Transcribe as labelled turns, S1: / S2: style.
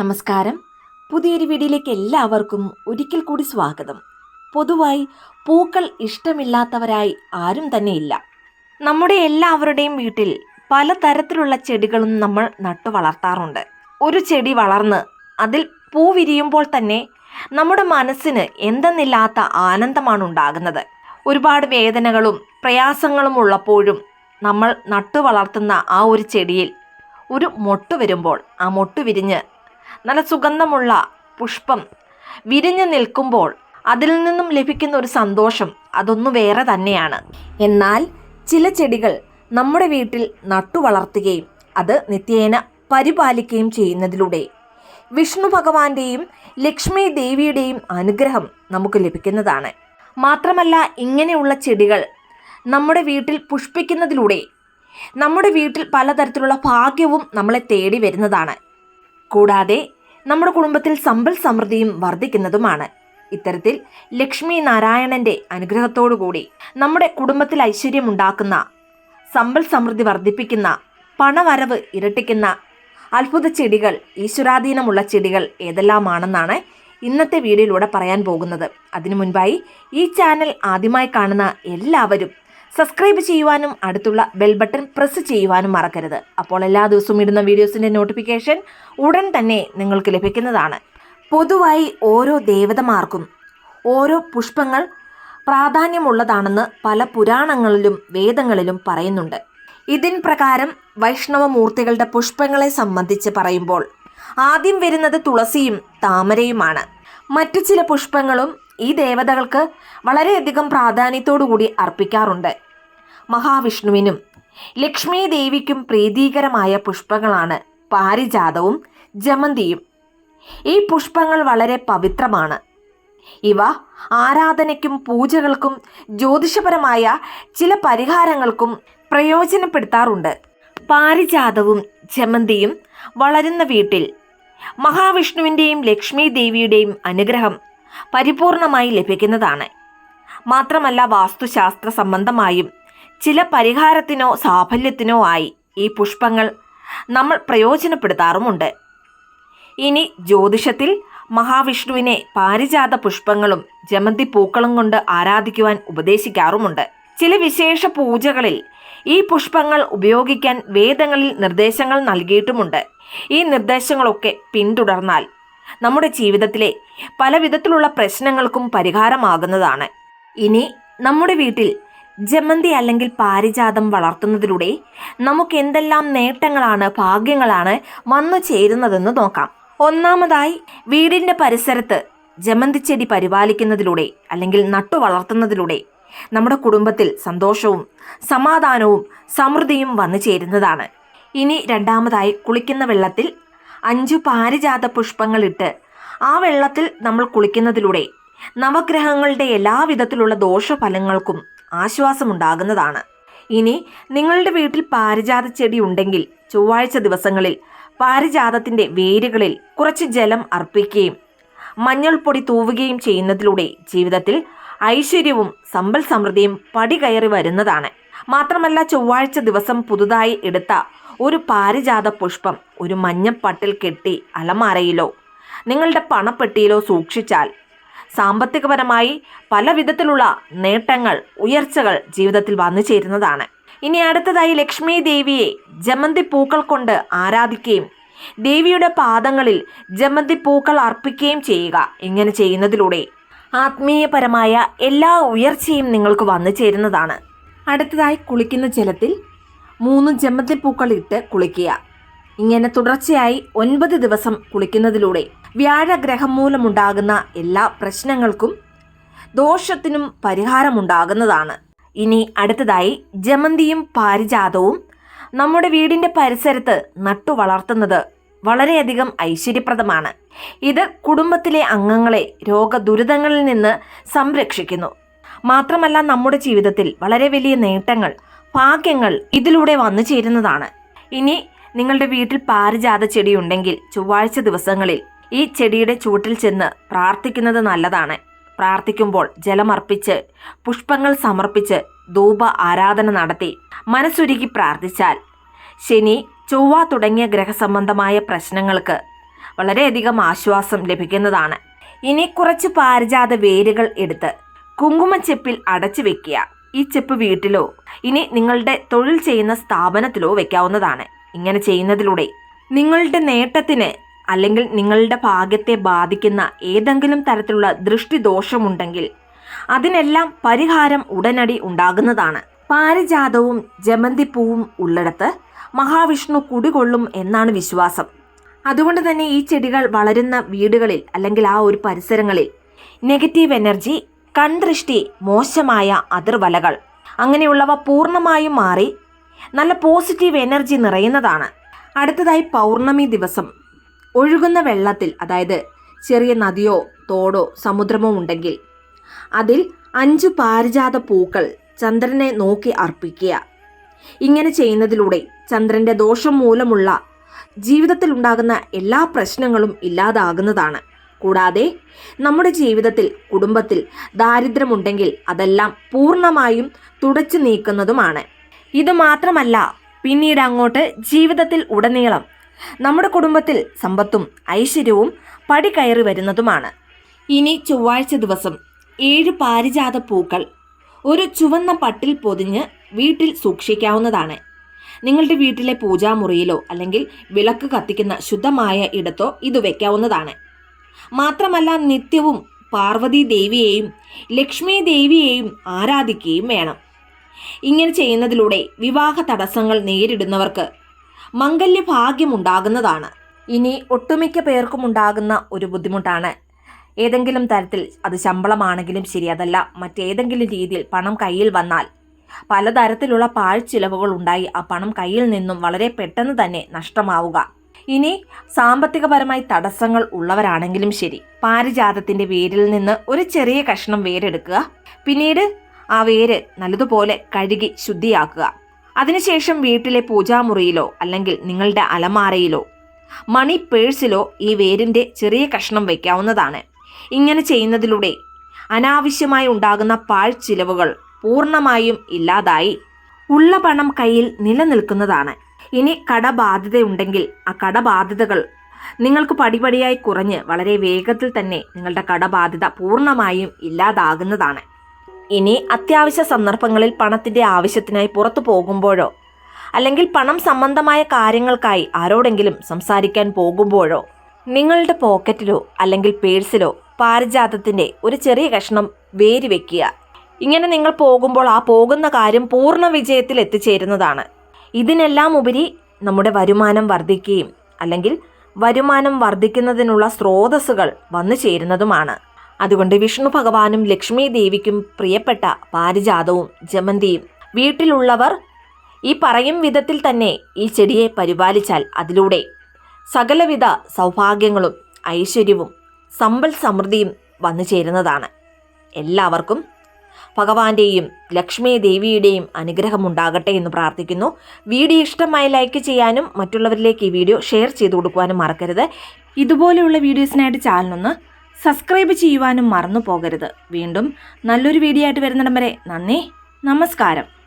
S1: നമസ്കാരം. പുതിയൊരു വീഡിയോയിലേക്ക് എല്ലാവർക്കും ഒരിക്കൽ കൂടി സ്വാഗതം. പൊതുവായി പൂക്കൾ ഇഷ്ടമില്ലാത്തവരായി ആരും തന്നെ ഇല്ല നമ്മുടെ എല്ലാവരുടെയും വീട്ടിൽ പലതരത്തിലുള്ള ചെടികളും നമ്മൾ നട്ടു വളർത്താറുണ്ട്. ഒരു ചെടി വളർന്ന് അതിൽ പൂ വിരിയുമ്പോൾ തന്നെ നമ്മുടെ മനസ്സിന് എന്തെന്നില്ലാത്ത ആനന്ദമാണ് ഉണ്ടാകുന്നത്. ഒരുപാട് വേദനകളും പ്രയാസങ്ങളും ഉള്ളപ്പോഴും നമ്മൾ നട്ടു വളർത്തുന്ന ആ ഒരു ചെടിയിൽ ഒരു മൊട്ട് വരുമ്പോൾ ആ മൊട്ട് വിരിഞ്ഞ് നല്ല സുഗന്ധമുള്ള പുഷ്പം വിരിഞ്ഞു നിൽക്കുമ്പോൾ അതിൽ നിന്നും ലഭിക്കുന്ന ഒരു സന്തോഷം അതൊന്നു വേറെ തന്നെയാണ്. എന്നാൽ ചില ചെടികൾ നമ്മുടെ വീട്ടിൽ നട്ടു വളർത്തുകയും അത് നിത്യേന പരിപാലിക്കുകയും ചെയ്യുന്നതിലൂടെ വിഷ്ണു ഭഗവാന്റെയും ലക്ഷ്മി ദേവിയുടെയും അനുഗ്രഹം നമുക്ക് ലഭിക്കുന്നതാണ്. മാത്രമല്ല ഇങ്ങനെയുള്ള ചെടികൾ നമ്മുടെ വീട്ടിൽ പുഷ്പിക്കുന്നതിലൂടെ നമ്മുടെ വീട്ടിൽ പലതരത്തിലുള്ള ഭാഗ്യവും നമ്മളെ തേടി വരുന്നതാണ്. കൂടാതെ നമ്മുടെ കുടുംബത്തിൽ സമ്പൽ സമൃദ്ധിയും വർദ്ധിക്കുന്നതുമാണ്. ഇത്തരത്തിൽ ലക്ഷ്മി നാരായണന്റെ അനുഗ്രഹത്തോടുകൂടി നമ്മുടെ കുടുംബത്തിൽ ഐശ്വര്യം ഉണ്ടാക്കുന്ന സമ്പൽ സമൃദ്ധി വർദ്ധിപ്പിക്കുന്ന പണവരവ് ഇരട്ടിക്കുന്ന അത്ഭുത ചെടികൾ ഈശ്വരാധീനമുള്ള ചെടികൾ ഏതെല്ലാമാണെന്നാണ് ഇന്നത്തെ വീഡിയോയിലൂടെ പറയാൻ പോകുന്നത്. അതിനു മുൻപായി ഈ ചാനൽ ആദ്യമായി കാണുന്ന എല്ലാവരും സബ്സ്ക്രൈബ് ചെയ്യുവാനും അടുത്തുള്ള ബെൽ ബട്ടൺ പ്രസ് ചെയ്യുവാനും മറക്കരുത്. അപ്പോൾ എല്ലാ ദിവസവും ഇടുന്ന വീഡിയോസിന്റെ നോട്ടിഫിക്കേഷൻ ഉടൻ തന്നെ നിങ്ങൾക്ക് ലഭിക്കുന്നതാണ്. പൊതുവായി ഓരോ ദേവതമാർക്കും ഓരോ പുഷ്പങ്ങൾ പ്രാധാന്യമുള്ളതാണെന്ന് പല പുരാണങ്ങളിലും വേദങ്ങളിലും പറയുന്നുണ്ട്. ഇതിൻ പ്രകാരം വൈഷ്ണവമൂർത്തികളുടെ പുഷ്പങ്ങളെ സംബന്ധിച്ച് പറയുമ്പോൾ ആദ്യം വരുന്നത് തുളസിയും താമരയുമാണ്. മറ്റു ചില പുഷ്പങ്ങളും ഈ ദേവതകൾക്ക് വളരെയധികം പ്രാധാന്യത്തോടുകൂടി അർപ്പിക്കാറുണ്ട്. മഹാവിഷ്ണുവിനും ലക്ഷ്മി ദേവിക്കും പ്രീതികരമായ പുഷ്പങ്ങളാണ് പാരിജാതവും ജമന്തിയും. ഈ പുഷ്പങ്ങൾ വളരെ പവിത്രമാണ്. ഇവ ആരാധനയ്ക്കും പൂജകൾക്കും ജ്യോതിഷപരമായ ചില പരിഹാരങ്ങൾക്കും പ്രയോജനപ്പെടുത്താറുണ്ട്. പാരിജാതവും ജമന്തിയും വളരുന്ന വീട്ടിൽ മഹാവിഷ്ണുവിന്റെയും ലക്ഷ്മി ദേവിയുടെയും അനുഗ്രഹം പരിപൂർണമായി ലഭിക്കുന്നതാണ്. മാത്രമല്ല വാസ്തുശാസ്ത്ര സംബന്ധമായും ചില പരിഹാരത്തിനോ സാഫല്യത്തിനോ ആയി ഈ പുഷ്പങ്ങൾ നമ്മൾ പ്രയോജനപ്പെടുത്താറുമുണ്ട്. ഇനി ജ്യോതിഷത്തിൽ മഹാവിഷ്ണുവിനെ പാരിജാത പുഷ്പങ്ങളും ജമന്തി പൂക്കളും കൊണ്ട് ആരാധിക്കുവാൻ ഉപദേശിക്കാറുമുണ്ട്. ചില വിശേഷ പൂജകളിൽ ഈ പുഷ്പങ്ങൾ ഉപയോഗിക്കാൻ വേദങ്ങളിൽ നിർദ്ദേശങ്ങൾ നൽകിയിട്ടുമുണ്ട്. ഈ നിർദ്ദേശങ്ങളൊക്കെ പിന്തുടർന്നാൽ നമ്മുടെ ജീവിതത്തിലെ പല വിധത്തിലുള്ള പ്രശ്നങ്ങൾക്കും പരിഹാരമാകുന്നതാണ്. ഇനി നമ്മുടെ വീട്ടിൽ ജമന്തി അല്ലെങ്കിൽ പാരിജാതം വളർത്തുന്നതിലൂടെ നമുക്ക് എന്തെല്ലാം നേട്ടങ്ങളാണ് ഭാഗ്യങ്ങളാണ് വന്നു ചേരുന്നതെന്ന് നോക്കാം. ഒന്നാമതായി വീടിന്റെ പരിസരത്ത് ജമന്തി ചെടി പരിപാലിക്കുന്നതിലൂടെ അല്ലെങ്കിൽ നട്ടു വളർത്തുന്നതിലൂടെ നമ്മുടെ കുടുംബത്തിൽ സന്തോഷവും സമാധാനവും സമൃദ്ധിയും വന്നു ചേരുന്നതാണ്. ഇനി രണ്ടാമതായി കുളിക്കുന്ന വെള്ളത്തിൽ അഞ്ചു പാരിജാത പുഷ്പങ്ങളിട്ട് ആ വെള്ളത്തിൽ നമ്മൾ കുളിക്കുന്നതിലൂടെ നവഗ്രഹങ്ങളുടെ എല്ലാവിധത്തിലുള്ള ദോഷഫലങ്ങൾക്കും ആശ്വാസമുണ്ടാകുന്നതാണ്. ഇനി നിങ്ങളുടെ വീട്ടിൽ പാരിജാത ചെടി ഉണ്ടെങ്കിൽ ചൊവ്വാഴ്ച ദിവസങ്ങളിൽ പാരിജാതത്തിന്റെ വേരുകളിൽ കുറച്ച് ജലം അർപ്പിക്കുകയും മഞ്ഞൾപ്പൊടി തൂവുകയും ചെയ്യുന്നതിലൂടെ ജീവിതത്തിൽ ഐശ്വര്യവും സമ്പൽ സമൃദ്ധിയും പടി കയറി വരുന്നതാണ്. മാത്രമല്ല ചൊവ്വാഴ്ച ദിവസം പുതുതായി എടുത്ത ഒരു പാരിജാത പുഷ്പം ഒരു മഞ്ഞപ്പട്ടിൽ കെട്ടി അലമാരയിലോ നിങ്ങളുടെ പണപ്പെട്ടിയിലോ സൂക്ഷിച്ചാൽ സാമ്പത്തികപരമായി പല വിധത്തിലുള്ള നേട്ടങ്ങൾ ഉയർച്ചകൾ ജീവിതത്തിൽ വന്നു ചേരുന്നതാണ്. ഇനി അടുത്തതായി ലക്ഷ്മി ദേവിയെ ജമന്തി പൂക്കൾ കൊണ്ട് ആരാധിക്കുകയും ദേവിയുടെ പാദങ്ങളിൽ ജമന്തി പൂക്കൾ അർപ്പിക്കുകയും ചെയ്യുക. ഇങ്ങനെ ചെയ്യുന്നതിലൂടെ ആത്മീയപരമായ എല്ലാ ഉയർച്ചയും നിങ്ങൾക്ക് വന്നു ചേരുന്നതാണ്. അടുത്തതായി കുളിക്കുന്ന ജലത്തിൽ മൂന്ന് ജമന്തി പൂക്കൾ ഇട്ട് കുളിക്കുക. ഇങ്ങനെ തുടർച്ചയായി ഒൻപത് ദിവസം കുളിക്കുന്നതിലൂടെ വ്യാഴഗ്രഹം മൂലമുണ്ടാകുന്ന എല്ലാ പ്രശ്നങ്ങൾക്കും ദോഷത്തിനും പരിഹാരമുണ്ടാകുന്നതാണ്. ഇനി അടുത്തതായി ജമന്തിയും പാരിജാതവും നമ്മുടെ വീടിന്റെ പരിസരത്ത് നട്ടു വളർത്തുന്നത് വളരെയധികം ഐശ്വര്യപ്രദമാണ്. ഇത് കുടുംബത്തിലെ അംഗങ്ങളെ രോഗദുരിതങ്ങളിൽ നിന്ന് സംരക്ഷിക്കുന്നു. മാത്രമല്ല നമ്മുടെ ജീവിതത്തിൽ വളരെ വലിയ നേട്ടങ്ങൾ ഭാഗ്യങ്ങൾ ഇതിലൂടെ വന്നു ചേരുന്നതാണ്. ഇനി നിങ്ങളുടെ വീട്ടിൽ പാരിജാത ചെടി ഉണ്ടെങ്കിൽ ചൊവ്വാഴ്ച ദിവസങ്ങളിൽ ഈ ചെടിയുടെ ചൂട്ടിൽ ചെന്ന് പ്രാർത്ഥിക്കുന്നത് നല്ലതാണ്. പ്രാർത്ഥിക്കുമ്പോൾ ജലമർപ്പിച്ച് പുഷ്പങ്ങൾ സമർപ്പിച്ച് ധൂപ ആരാധന നടത്തി മനസ്സുരുക്കി പ്രാർത്ഥിച്ചാൽ ശനി ചൊവ്വ തുടങ്ങിയ ഗ്രഹസംബന്ധമായ പ്രശ്നങ്ങൾക്ക് വളരെയധികം ആശ്വാസം ലഭിക്കുന്നതാണ്. ഇനി കുറച്ച് പാരിജാത വേരുകൾ എടുത്ത് കുങ്കുമച്ചെപ്പിൽ അടച്ചു വെക്കുക. ഈ ചെപ്പ് വീട്ടിലോ ഇനി നിങ്ങളുടെ തൊഴിൽ ചെയ്യുന്ന സ്ഥാപനത്തിലോ വെക്കാവുന്നതാണ്. ഇങ്ങനെ ചെയ്യുന്നതിലൂടെ നിങ്ങളുടെ നേട്ടത്തിന് അല്ലെങ്കിൽ നിങ്ങളുടെ ഭാഗ്യത്തെ ബാധിക്കുന്ന ഏതെങ്കിലും തരത്തിലുള്ള ദൃഷ്ടിദോഷമുണ്ടെങ്കിൽ അതിനെല്ലാം പരിഹാരം ഉടനടി ഉണ്ടാകുന്നതാണ്. പാരിജാതവും ജമന്തിപ്പൂവും ഉള്ളിടത്ത് മഹാവിഷ്ണു കുടികൊള്ളും എന്നാണ് വിശ്വാസം. അതുകൊണ്ട് തന്നെ ഈ ചെടികൾ വളരുന്ന വീടുകളിൽ അല്ലെങ്കിൽ ആ ഒരു പരിസരങ്ങളിൽ നെഗറ്റീവ് എനർജി കൺദൃഷ്ടി മോശമായ അതിർവലകൾ. അങ്ങനെയുള്ളവ പൂർണമായും മാറി നല്ല പോസിറ്റീവ് എനർജി നിറയുന്നതാണ്. അടുത്തതായി പൗർണമി ദിവസം. ഒഴുകുന്ന വെള്ളത്തിൽ അതായത് ചെറിയ നദിയോ തോടോ സമുദ്രമോ ഉണ്ടെങ്കിൽ അതിൽ അഞ്ചു പാരിജാത പൂക്കൾ ചന്ദ്രനെ നോക്കി അർപ്പിക്കുക. ഇങ്ങനെ ചെയ്യുന്നതിലൂടെ ചന്ദ്രന്റെ ദോഷം മൂലമുള്ള ജീവിതത്തിൽ ഉണ്ടാകുന്ന എല്ലാ പ്രശ്നങ്ങളും ഇല്ലാതാകുന്നതാണ്. കൂടാതെ നമ്മുടെ ജീവിതത്തിൽ കുടുംബത്തിൽ ദാരിദ്ര്യമുണ്ടെങ്കിൽ അതെല്ലാം പൂർണമായും തുടച്ചു നീക്കുന്നതുമാണ്. ഇത് മാത്രമല്ല പിന്നീട് അങ്ങോട്ട് ജീവിതത്തിൽ ഉടനീളം നമ്മുടെ കുടുംബത്തിൽ സമ്പത്തും ഐശ്വര്യവും പടി കയറി വരുന്നതുമാണ്. ഇനി ചൊവ്വാഴ്ച ദിവസം ഏഴ് പാരിജാത പൂക്കൾ ഒരു ചുവന്ന പട്ടിൽ പൊതിഞ്ഞ് വീട്ടിൽ സൂക്ഷിക്കാവുന്നതാണ്. നിങ്ങളുടെ വീട്ടിലെ പൂജാമുറിയിലോ അല്ലെങ്കിൽ വിളക്ക് കത്തിക്കുന്ന ശുദ്ധമായ ഇടത്തോ ഇത് വെക്കാവുന്നതാണ്. മാത്രമല്ല നിത്യവും പാർവതി ദേവിയെയും ലക്ഷ്മി ദേവിയെയും ആരാധിക്കുകയും വേണം. ഇങ്ങനെ ചെയ്യുന്നതിലൂടെ വിവാഹ തടസ്സങ്ങൾ നേരിടുന്നവർക്ക് മംഗല്യഭാഗ്യമുണ്ടാകുന്നതാണ്. ഇനി ഒട്ടുമിക്ക പേർക്കും ഉണ്ടാകുന്ന ഒരു ബുദ്ധിമുട്ടാണ്. ഏതെങ്കിലും തരത്തിൽ അത് ശമ്പളമാണെങ്കിലും ശരി അതല്ല. മറ്റേതെങ്കിലും രീതിയിൽ പണം കയ്യിൽ വന്നാൽ പലതരത്തിലുള്ള പാഴ്ചിലവുകൾ ഉണ്ടായി ആ പണം കയ്യിൽ നിന്നും വളരെ പെട്ടെന്ന് തന്നെ നഷ്ടമാവുക. ഇനി സാമ്പത്തികപരമായി തടസ്സങ്ങൾ ഉള്ളവരാണെങ്കിലും ശരി. പാരിജാതത്തിന്റെ വേരിൽ നിന്ന് ഒരു ചെറിയ കഷ്ണം വേരെടുക്കുക. പിന്നീട് ആ വേര് നല്ലതുപോലെ കഴുകി ശുദ്ധിയാക്കുക. അതിനുശേഷം വീട്ടിലെ പൂജാമുറിയിലോ അല്ലെങ്കിൽ നിങ്ങളുടെ അലമാരയിലോ മണി പേഴ്സിലോ ഈ വേരിന്റെ ചെറിയ കഷ്ണം വയ്ക്കാവുന്നതാണ് ഇങ്ങനെ ചെയ്യുന്നതിലൂടെ അനാവശ്യമായി ഉണ്ടാകുന്ന പാഴ്ചിലവുകൾ പൂർണമായും ഇല്ലാതായി ഉള്ള പണം കയ്യിൽ നിലനിൽക്കുന്നതാണ്. ഇനി കടബാധ്യതയുണ്ടെങ്കിൽ ആ കടബാധ്യതകൾ നിങ്ങൾക്ക് പടിപടിയായി കുറഞ്ഞ് വളരെ വേഗത്തിൽ തന്നെ നിങ്ങളുടെ കടബാധ്യത പൂർണമായും ഇല്ലാതാകുന്നതാണ്. ഇനി അത്യാവശ്യ സന്ദർഭങ്ങളിൽ പണത്തിന്റെ ആവശ്യത്തിനായി പുറത്തു പോകുമ്പോഴോ അല്ലെങ്കിൽ പണം സംബന്ധമായ കാര്യങ്ങൾക്കായി ആരോടെങ്കിലും സംസാരിക്കാൻ പോകുമ്പോഴോ നിങ്ങളുടെ പോക്കറ്റിലോ അല്ലെങ്കിൽ പേഴ്സിലോ പാരിജാതത്തിന്റെ ഒരു ചെറിയ കഷ്ണം വേരി വെക്കുക ഇങ്ങനെ നിങ്ങൾ പോകുമ്പോൾ ആ പോകുന്ന കാര്യം പൂർണ വിജയത്തിൽ എത്തിച്ചേരുന്നതാണ്. ഇതിനെല്ലാം ഉപരി നമ്മുടെ വരുമാനം വർദ്ധിക്കുകയും അല്ലെങ്കിൽ വരുമാനം വർദ്ധിക്കുന്നതിനുള്ള സ്രോതസ്സുകൾ വന്നു ചേരുന്നതുമാണ്. അതുകൊണ്ട് വിഷ്ണു ഭഗവാനും ലക്ഷ്മി ദേവിക്കും പ്രിയപ്പെട്ട പാരിജാതവും ജമന്തിയും വീട്ടിലുള്ളവർ ഈ പറയും വിധത്തിൽ തന്നെ ഈ ചെടിയെ പരിപാലിച്ചാൽ അതിലൂടെ സകലവിധ സൗഭാഗ്യങ്ങളും ഐശ്വര്യവും സമ്പൽ സമൃദ്ധിയും വന്നു ചേരുന്നതാണ്. എല്ലാവർക്കും ഭഗവാന്റെയും ലക്ഷ്മി ദേവിയുടെയും അനുഗ്രഹം ഉണ്ടാകട്ടെ എന്ന് പ്രാർത്ഥിക്കുന്നു. വീഡിയോ ഇഷ്ടമായി ലൈക്ക് ചെയ്യാനും മറ്റുള്ളവരിലേക്ക് ഈ വീഡിയോ ഷെയർ ചെയ്തു കൊടുക്കുവാനും മറക്കരുത്. ഇതുപോലെയുള്ള വീഡിയോസിനായിട്ട് ചാനലൊന്ന് സബ്സ്ക്രൈബ് ചെയ്യുവാനും മറന്നു പോകരുത് വീണ്ടും നല്ലൊരു വീഡിയോ ആയിട്ട് വരുന്നിടം വരെ നന്ദി. നമസ്കാരം.